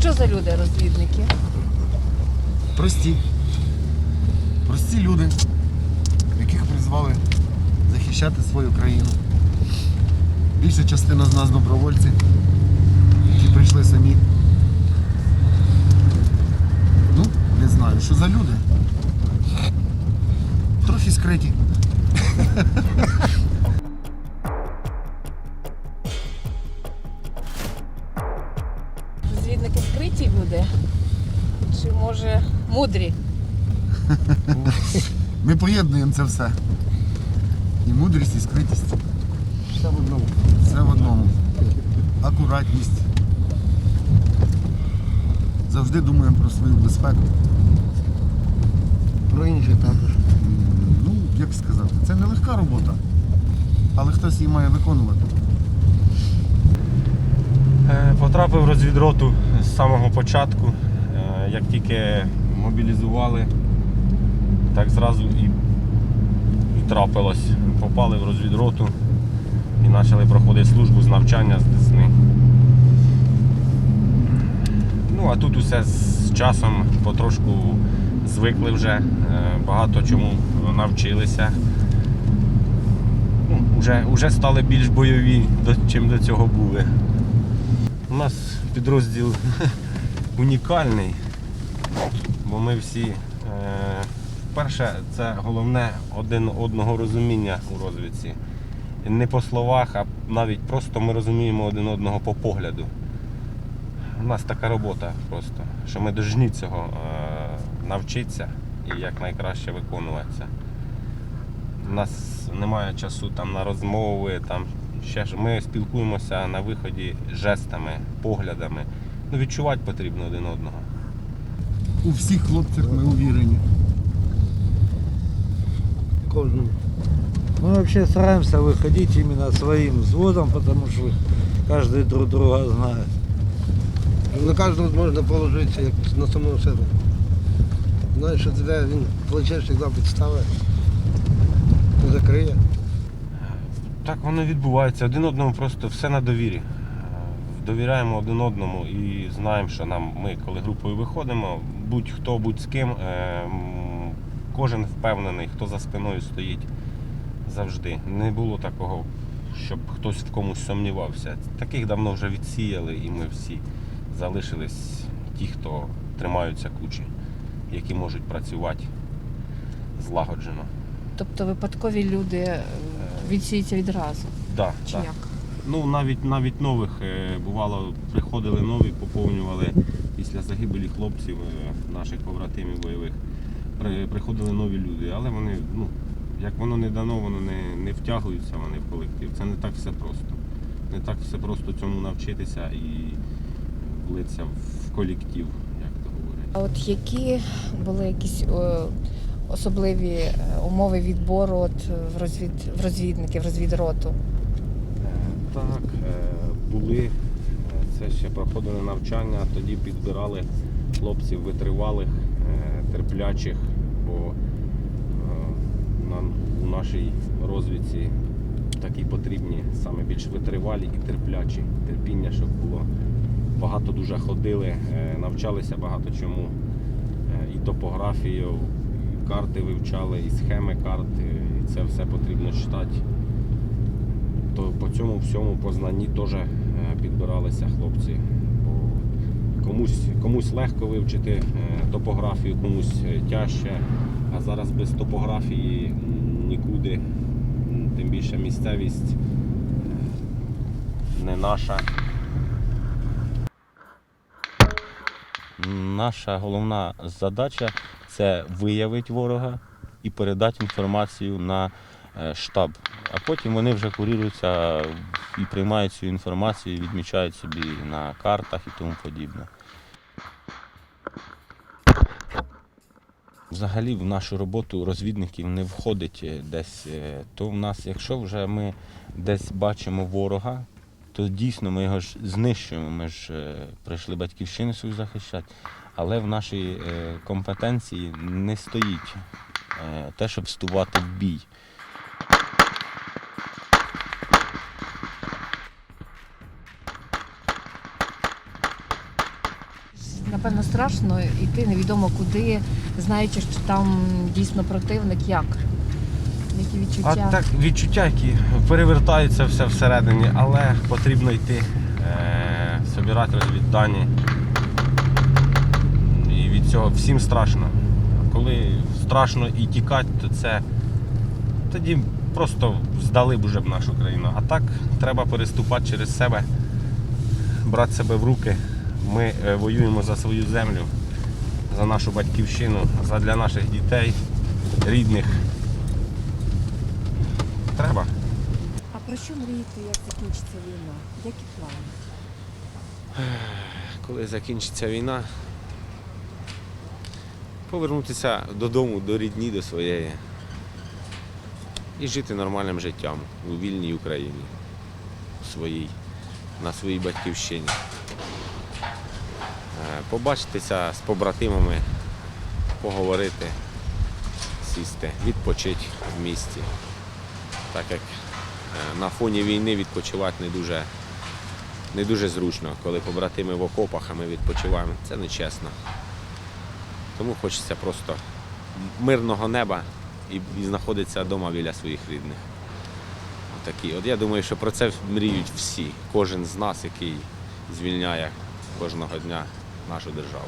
Що за люди розвідники? Прості. Прості люди, яких призвали захищати свою країну. Більша частина з нас добровольці, Розвідники скриті люди? Чи може мудрі? Ми поєднуємо це все. І мудрість, і скритість. Все в одному. Все в одному. Акуратність. Завжди думаємо про свою безпеку. Про інших також. Ну, як сказати, це не легка робота, але хтось її має виконувати. Е, Потрапив розвідроту самого початку. Е, Як тільки мобілізували, так зразу і, і трапилось. Попали в розвідроту і почали проходити службу з навчання з Десни. Ну, а тут усе з часом потрошку звикли вже, е, багато чому навчилися. Ну, уже стали більш бойові, чим до цього були. У нас підрозділ унікальний, бо ми всі, е, перше, це головне один одного розуміння у розвідці. Не по словах, а навіть просто ми розуміємо один одного по погляду. У нас така робота просто, що ми повинні цього е, навчитися і якнайкраще виконуватися. У нас немає часу там на розмови, там ще ж ми спілкуємося на виході жестами, поглядами. Ну, відчувати потрібно один одного. У всіх хлопцях ми увірені. Кожному. Мы вообще стараемся выходить именно своим взводом, потому что каждый друг друга знает. На кожного можна положитися як на самого себе. Знаєш, що тебе він плече завжди підставить, не закриє. Так воно відбувається. Один одному просто все на довірі. Е, Довіряємо один одному і знаємо, що нам ми, коли групою виходимо, будь-хто, будь з ким, е, кожен впевнений, хто за спиною стоїть завжди. Не було такого, щоб хтось в комусь сумнівався. Таких давно вже відсіяли, і ми всі залишились ті, хто тримаються кучі, які можуть працювати злагоджено. Тобто випадкові люди відсіються відразу. Да, Чи да. як? Ну, навіть навіть нових е, бувало, приходили нові, поповнювали після загибелі хлопців, е, наших побратимів бойових. При, приходили нові люди, але вони, ну, як воно не дано, воно не, не втягуються вони в колектив. Це не так все просто. Не так все просто цьому навчитися і влитися в колектив, як то говорять. А от які були якісь е, особливі е, умови відбору от, е, в, розвід, в розвідників, розвідроту? Так, е, були. Це ще проходили навчання, тоді підбирали хлопців витривалих, терплячих, бо нам у нашій розвідці такі потрібні саме більш витривалі і терплячі. Терпіння, щоб було. Багато дуже ходили, навчалися багато чому. І топографію, карти вивчали, і схеми карт, і це все потрібно читати то по цьому всьому познанні теж е, підбиралися хлопці. Комусь, комусь легко вивчити е, топографію, комусь е, тяжче, а зараз без топографії нікуди, тим більше місцевість не наша. Наша головна задача це виявити ворога і передати інформацію на е, штаб. А потім вони вже куріруються і приймають цю інформацію, відмічають собі на картах і тому подібне. Взагалі в нашу роботу розвідників не входить е, десь. е, То в нас, якщо вже ми десь бачимо ворога, то дійсно ми його ж знищуємо. Ми ж прийшли батьківщину свою захищати. Але в нашій е, компетенції не стоїть е, те, щоб вступати в бій. страшно йти невідомо куди, знаючи, що там дійсно противник. Як? Які А так відчуття, які перевертаються все всередині, але потрібно йти, е, собирати розвіддані. Цього всім страшно. Коли страшно і тікати, то це тоді просто здали б уже б нашу країну. А так треба переступати через себе, брати себе в руки. Ми е, воюємо за свою землю, за нашу батьківщину, за для наших дітей, рідних. Треба. А про що мрієте, як закінчиться війна? Які плани? коли закінчиться війна, повернутися додому, до рідні, до своєї. І жити нормальним життям у вільній Україні, у своїй, на своїй батьківщині. Е, Побачитися з побратимами, поговорити, сісти, відпочити в місті. Так як е, на фоні війни відпочивати не дуже не дуже зручно, коли побратими в окопах, а ми відпочиваємо. Це нечесно. Тому хочеться просто мирного неба і, знаходитися вдома біля своїх рідних. Такі. От я думаю, що про це мріють всі, кожен з нас, який звільняє кожного дня нашу державу.